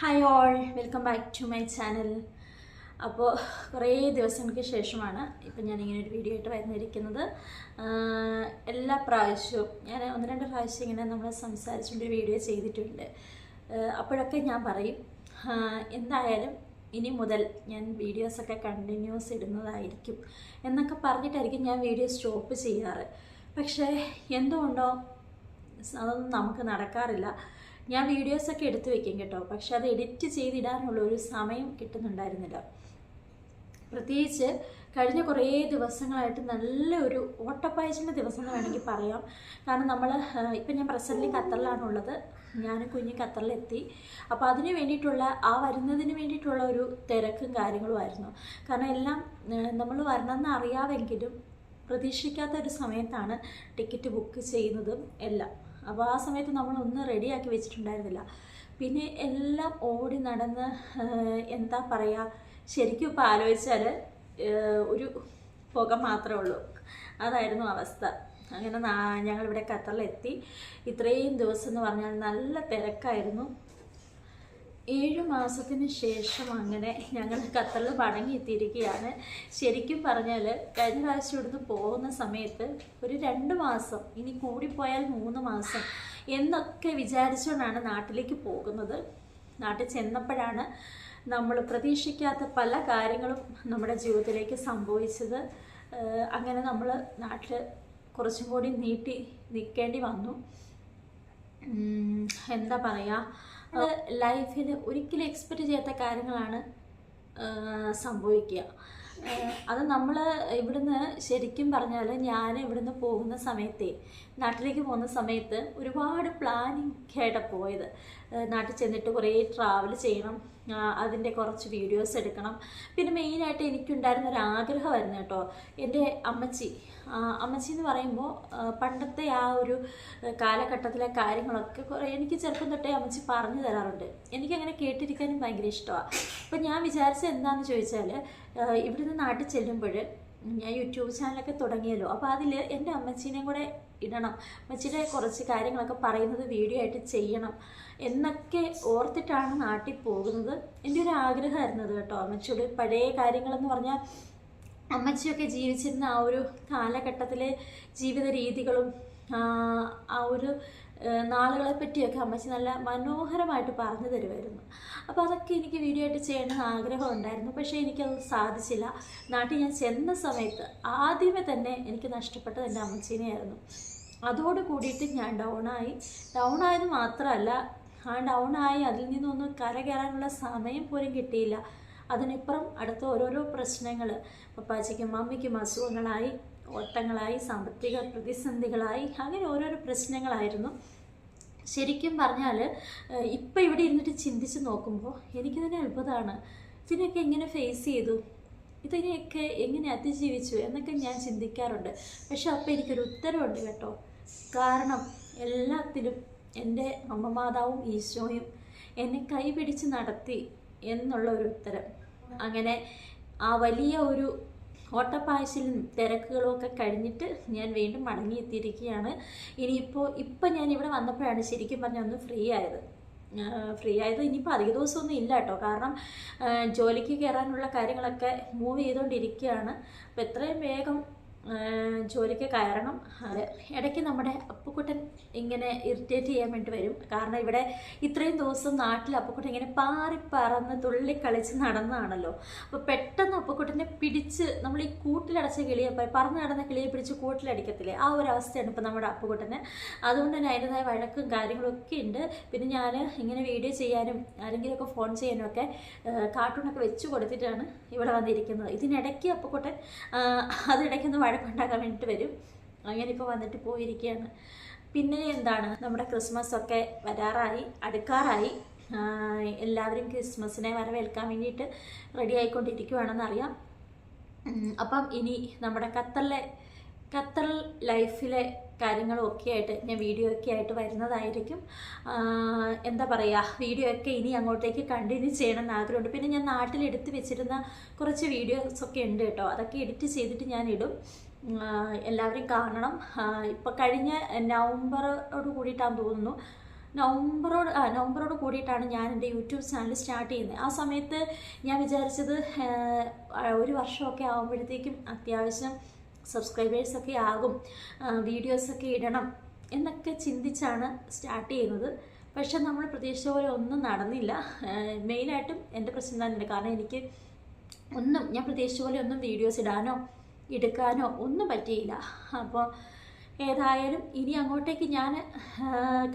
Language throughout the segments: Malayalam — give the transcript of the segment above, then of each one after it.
Hi all welcome back to my channel അപ്പോൾ കുറേ ദിവസങ്ങൾക്ക് ശേഷമാണ് ഇപ്പം ഞാനിങ്ങനെ ഒരു വീഡിയോ ആയിട്ട് വന്നിരിക്കുന്നത്. ആഹ് എല്ലാ പ്രാവശ്യവും ഞാൻ ഒന്ന് രണ്ട് പ്രാവശ്യം ഇങ്ങനെ നമ്മൾ സംസാരിച്ചുകൊണ്ട് ഒരു വീഡിയോ ചെയ്തിട്ടുണ്ട്. അപ്പോഴൊക്കെ ഞാൻ പറയും എന്തായാലും ഇനി മുതൽ ഞാൻ വീഡിയോസൊക്കെ കണ്ടിന്യൂസ് ഇടുന്നതായിരിക്കും എന്നൊക്കെ പറഞ്ഞിട്ടായിരിക്കും ഞാൻ വീഡിയോ സ്റ്റോപ്പ് ചെയ്യാറ്. പക്ഷേ എന്തുകൊണ്ടോ അതൊന്നും നമുക്ക് നടക്കാറില്ല. ഞാൻ വീഡിയോസൊക്കെ എടുത്തു വെക്കും കേട്ടോ. പക്ഷെ അത് എഡിറ്റ് ചെയ്തിടാനുള്ള ഒരു സമയം കിട്ടുന്നുണ്ടായിരുന്നില്ല. പ്രത്യേകിച്ച് കഴിഞ്ഞ കുറേ ദിവസങ്ങളായിട്ട് നല്ല ഒരു ഓട്ടപ്പായച്ചിന്റെ ദിവസം എന്ന് വേണമെങ്കിൽ പറയാം. കാരണം നമ്മൾ ഇപ്പം ഞാൻ പ്രസന്റ്ലി ഖത്തറിലാണുള്ളത്. ഞാൻ കുഞ്ഞ് ഖത്തറിലെത്തി. അപ്പോൾ അതിന് വേണ്ടിയിട്ടുള്ള ആ വരുന്നതിന് വേണ്ടിയിട്ടുള്ള ഒരു തിരക്കും കാര്യങ്ങളുമായിരുന്നു കാരണം എല്ലാം നമ്മൾ വരണമെന്ന് അറിയാമെങ്കിലും പ്രതീക്ഷിക്കാത്ത ഒരു സമയത്താണ് ടിക്കറ്റ് ബുക്ക് ചെയ്യുന്നതും എല്ലാം. അപ്പോൾ ആ സമയത്ത് നമ്മളൊന്നും റെഡിയാക്കി വെച്ചിട്ടുണ്ടായിരുന്നില്ല. പിന്നെ എല്ലാം ഓടി നടന്ന് എന്താ പറയുക ശരിക്കും ഇപ്പോൾ ആലോചിച്ചാൽ ഒരു പുക മാത്രമേ ഉള്ളൂ. അതായിരുന്നു അവസ്ഥ. അങ്ങനെ ഞങ്ങളിവിടെ ഖത്തറിലെത്തി. ഇത്രയും ദിവസം എന്ന് പറഞ്ഞാൽ നല്ല തിരക്കായിരുന്നു. ഏഴു മാസത്തിന് ശേഷം അങ്ങനെ ഞങ്ങൾ ഖത്തറിൽ മടങ്ങിയെത്തിയിരിക്കുകയാണ്. ശരിക്കും പറഞ്ഞാൽ കഴിഞ്ഞ പ്രാവശ്യം ഇവിടുന്ന് പോകുന്ന സമയത്ത് ഒരു രണ്ട് മാസം ഇനി കൂടിപ്പോയാൽ മൂന്ന് മാസം എന്നൊക്കെ വിചാരിച്ചുകൊണ്ടാണ് നാട്ടിലേക്ക് പോകുന്നത്. നാട്ടിൽ ചെന്നപ്പോഴാണ് നമ്മൾ പ്രതീക്ഷിക്കാത്ത പല കാര്യങ്ങളും നമ്മുടെ ജീവിതത്തിലേക്ക് സംഭവിച്ചത്. അങ്ങനെ നമ്മൾ നാട്ടിൽ കുറച്ചും കൂടി നീട്ടി നിൽക്കേണ്ടി വന്നു. എന്താ പറയുക ലൈഫിൽ ഒരിക്കലും എക്സ്പെക്റ്റ് ചെയ്യാത്ത കാര്യങ്ങളാണ് സംഭവിക്കുക. അത് നമ്മൾ ഇവിടുന്ന് ശരിക്കും പറഞ്ഞാൽ ഞാൻ ഇവിടുന്ന് പോകുന്ന സമയത്തെ നാട്ടിലേക്ക് പോകുന്ന സമയത്ത് ഒരുപാട് പ്ലാനിങ് ആയിട്ടാണ് പോയത്. നാട്ടിൽ ചെന്നിട്ട് കുറേ ട്രാവൽ ചെയ്യണം അതിന്റെ കുറച്ച് വീഡിയോസ് എടുക്കണം. പിന്നെ മെയിനായിട്ട് എനിക്കുണ്ടായിരുന്ന ഒരു ആഗ്രഹമായിരുന്നു കേട്ടോ. എന്റെ അമ്മച്ചി അമ്മച്ചി എന്ന് പറയുമ്പോൾ പണ്ടത്തെ ആ ഒരു കാലഘട്ടത്തിലെ കാര്യങ്ങളൊക്കെ കുറേ എനിക്ക് ചെറുപ്പം തൊട്ടേ അമ്മച്ചി പറഞ്ഞു തരാറുണ്ട്. എനിക്കങ്ങനെ കേട്ടിരിക്കാനും ഭയങ്കര ഇഷ്ടമാണ്. അപ്പം ഞാൻ വിചാരിച്ചത് എന്താണെന്ന് ചോദിച്ചാൽ ഇവിടുന്ന് നാട്ടിൽ ചെല്ലുമ്പോൾ ഞാൻ യൂട്യൂബ് ചാനലൊക്കെ തുടങ്ങിയല്ലോ. അപ്പോൾ അതിൽ എന്റെ അമ്മച്ചീനെയും കൂടെ ഇടണം. അമ്മച്ചിയുടെ കുറച്ച് കാര്യങ്ങളൊക്കെ പറയുന്നത് വീഡിയോ ആയിട്ട് ചെയ്യണം എന്നൊക്കെ ഓർത്തിട്ടാണ് നാട്ടിൽ പോകുന്നത്. എന്റെ ഒരു ആഗ്രഹമായിരുന്നു അത് കേട്ടോ. അമ്മച്ചിയുടെ പഴയ കാര്യങ്ങളെന്ന് പറഞ്ഞാൽ അമ്മച്ചിയൊക്കെ ജീവിച്ചിരുന്ന ആ ഒരു കാലഘട്ടത്തിലെ ജീവിത രീതികളും ആ, ഒരു നാളുകളെ പറ്റിയൊക്കെ അമ്മച്ചി നല്ല മനോഹരമായിട്ട് പറഞ്ഞു തരുമായിരുന്നു. അപ്പോൾ അതൊക്കെ എനിക്ക് വീഡിയോ ആയിട്ട് ചെയ്യണമെന്ന് ആഗ്രഹം ഉണ്ടായിരുന്നു പക്ഷേ എനിക്കത് സാധിച്ചില്ല. നാട്ടിൽ ഞാൻ ചെന്ന സമയത്ത് ആദ്യമേ തന്നെ എനിക്ക് നഷ്ടപ്പെട്ടത് എന്റെ അമ്മച്ചീനെയായിരുന്നു. അതോട് കൂടിയിട്ട് ഞാൻ ഡൗണായി ഡൗൺ ആയത് മാത്രമല്ല ആ ഡൗണായി അതിൽ നിന്നൊന്ന് കരകയറാനുള്ള സമയം പോലും കിട്ടിയില്ല. അതിനിപ്പുറം അടുത്ത ഓരോരോ പ്രശ്നങ്ങൾ പപ്പാച്ചയ്ക്കും മമ്മിക്കും അസുഖങ്ങളായി. ഓട്ടങ്ങളായി സാമ്പത്തിക പ്രതിസന്ധികളായി അങ്ങനെ ഓരോരോ പ്രശ്നങ്ങളായിരുന്നു. ശരിക്കും പറഞ്ഞാൽ ഇപ്പം ഇവിടെ ഇരുന്നിട്ട് ചിന്തിച്ച് നോക്കുമ്പോൾ എനിക്ക് തന്നെ അത്ഭുതമാണ് ഇതിനൊക്കെ എങ്ങനെ ഫേസ് ചെയ്തു? ഇതിനെയൊക്കെ എങ്ങനെ അതിജീവിച്ചു എന്നൊക്കെ ഞാൻ ചിന്തിക്കാറുണ്ട്. പക്ഷെ അപ്പം എനിക്കൊരു ഉത്തരവുണ്ട് കേട്ടോ. കാരണം എല്ലാത്തിലും എന്റെ അമ്മമാതാവും ഈശോയും എന്നെ കൈപിടിച്ച് നടത്തി എന്നുള്ള ഒരു ഉത്തരം. അങ്ങനെ ആ വലിയ ഒരു ഓട്ടപ്പായച്ചിലും തിരക്കുകളും ഒക്കെ കഴിഞ്ഞിട്ട് ഞാൻ വീണ്ടും മടങ്ങിയെത്തിയിരിക്കുകയാണ്. ഇനിയിപ്പോൾ ഇപ്പം ഞാൻ ഇവിടെ വന്നപ്പോഴാണ് ശരിക്കും പറഞ്ഞാൽ ഒന്ന് ഫ്രീ ആയത്. ഫ്രീ ആയത് ഇനിയിപ്പോൾ അധിക ദിവസമൊന്നും ഇല്ല കേട്ടോ. കാരണം ജോലിക്ക് കയറാനുള്ള കാര്യങ്ങളൊക്കെ മൂവ് ചെയ്തുകൊണ്ടിരിക്കുകയാണ് അപ്പോൾ എത്രയും വേഗം ജോലിക്ക് കയറണം. ഇടയ്ക്ക് നമ്മുടെ അപ്പുക്കുട്ടൻ ഇങ്ങനെ ഇറിറ്റേറ്റ് ചെയ്യാൻ വേണ്ടി വരും. കാരണം ഇവിടെ ഇത്രയും ദിവസം നാട്ടിൽ അപ്പുക്കുട്ടൻ ഇങ്ങനെ പാറി പറന്ന് തുള്ളി കളിച്ച് നടന്നതാണല്ലോ അപ്പോൾ പെട്ടെന്ന് അപ്പുക്കുട്ടനെ പിടിച്ച് നമ്മൾ ഈ കൂട്ടിലടച്ച കിളിയെ പറന്ന് നടന്ന കിളിയെ പിടിച്ച് കൂട്ടിലടിക്കത്തില്ലേ? ആ ഒരു അവസ്ഥയാണ് ഇപ്പോൾ നമ്മുടെ അപ്പുക്കുട്ടന്. അതുകൊണ്ട് തന്നെ അതിന്റെതായ വഴക്കും കാര്യങ്ങളൊക്കെ ഉണ്ട്. പിന്നെ ഞാൻ ഇങ്ങനെ വീഡിയോ ചെയ്യാനും ആരെങ്കിലുമൊക്കെ ഫോൺ ചെയ്യാനും ഒക്കെ കാർട്ടൂണൊക്കെ വെച്ച് കൊടുത്തിട്ടാണ് ഇവിടെ വന്നിരിക്കുന്നത്. ഇതിനിടയ്ക്ക് അപ്പുക്കുട്ടൻ അതിടയ്ക്കൊന്ന് വഴക്കുണ്ടാക്കാൻ വേണ്ടിയിട്ട് വരും. അങ്ങനെ ഇപ്പോൾ വന്നിട്ട് പോയിരിക്കുകയാണ് പിന്നെ എന്താണ്? നമ്മുടെ ക്രിസ്മസ് ഒക്കെ വരാറായി അടുക്കാറായി. എല്ലാവരും ക്രിസ്മസിനെ വരവേൽക്കാൻ വേണ്ടിയിട്ട് റെഡി ആയിക്കൊണ്ടിരിക്കുകയാണെന്നറിയാം അപ്പം ഇനി നമ്മുടെ ഖത്തറിലെ ഖത്തർ ലൈഫിലെ കാര്യങ്ങളും ഒക്കെ ആയിട്ട് ഞാൻ വീഡിയോ ഒക്കെ ആയിട്ട് വരുന്നതായിരിക്കും എന്താ പറയുക വീഡിയോ ഒക്കെ ഇനി അങ്ങോട്ടേക്ക് കണ്ടിന്യൂ ചെയ്യണം എന്ന് ആഗ്രഹമുണ്ട്. പിന്നെ ഞാൻ നാട്ടിൽ എടുത്ത് വെച്ചിരുന്ന കുറച്ച് വീഡിയോസ് ഒക്കെ ഉണ്ട് കേട്ടോ. അതൊക്കെ എഡിറ്റ് ചെയ്തിട്ട് ഞാൻ ഇടും. എല്ലാവരും കാണണം. ഇപ്പോൾ കഴിഞ്ഞ നവംബറോട് കൂടിയിട്ടാന്ന് തോന്നുന്നു. നവംബറോട് ആ നവംബറോട് കൂടിയിട്ടാണ് ഞാൻ എന്റെ യൂട്യൂബ് ചാനൽ സ്റ്റാർട്ട് ചെയ്യുന്നത്. ആ സമയത്ത് ഞാൻ വിചാരിച്ചത് ഒരു വർഷമൊക്കെ ആകുമ്പോഴത്തേക്കും അത്യാവശ്യം സബ്സ്ക്രൈബേഴ്സൊക്കെ ആകും വീഡിയോസൊക്കെ ഇടണം എന്നൊക്കെ ചിന്തിച്ചാണ് സ്റ്റാർട്ട് ചെയ്യുന്നത്. പക്ഷെ നമ്മൾ പ്രതീക്ഷിച്ച പോലെ ഒന്നും നടന്നില്ല. മെയിനായിട്ടും എന്റെ പ്രശ്നം തന്നെയുണ്ട് കാരണം എനിക്ക് ഒന്നും ഞാൻ പ്രതീക്ഷിച്ച പോലെ ഒന്നും വീഡിയോസ് ഇടാനോ എടുക്കാനോ ഒന്നും പറ്റിയില്ല. അപ്പോൾ ഏതായാലും ഇനി അങ്ങോട്ടേക്ക് ഞാൻ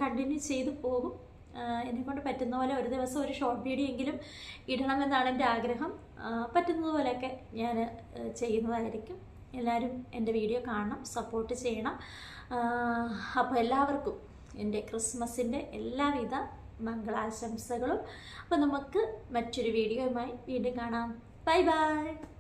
കണ്ടിന്യൂ ചെയ്തു പോകും. എന്നെക്കൊണ്ട് പറ്റുന്ന പോലെ ഒരു ദിവസം ഒരു ഷോർട്ട് വീഡിയോ എങ്കിലും ഇടണമെന്നാണ് എന്റെ ആഗ്രഹം. പറ്റുന്നതുപോലെയൊക്കെ പറ്റുന്നത് ഞാൻ ചെയ്യുന്നതായിരിക്കും. എല്ലാവരും എന്റെ വീഡിയോ കാണണം സപ്പോർട്ട് ചെയ്യണം. അപ്പോൾ എല്ലാവർക്കും എന്റെ ക്രിസ്മസിന്റെ എല്ലാവിധ മംഗളാശംസകളും. അപ്പോൾ നമുക്ക് മറ്റൊരു വീഡിയോയുമായി വീണ്ടും കാണാം. Bye bye.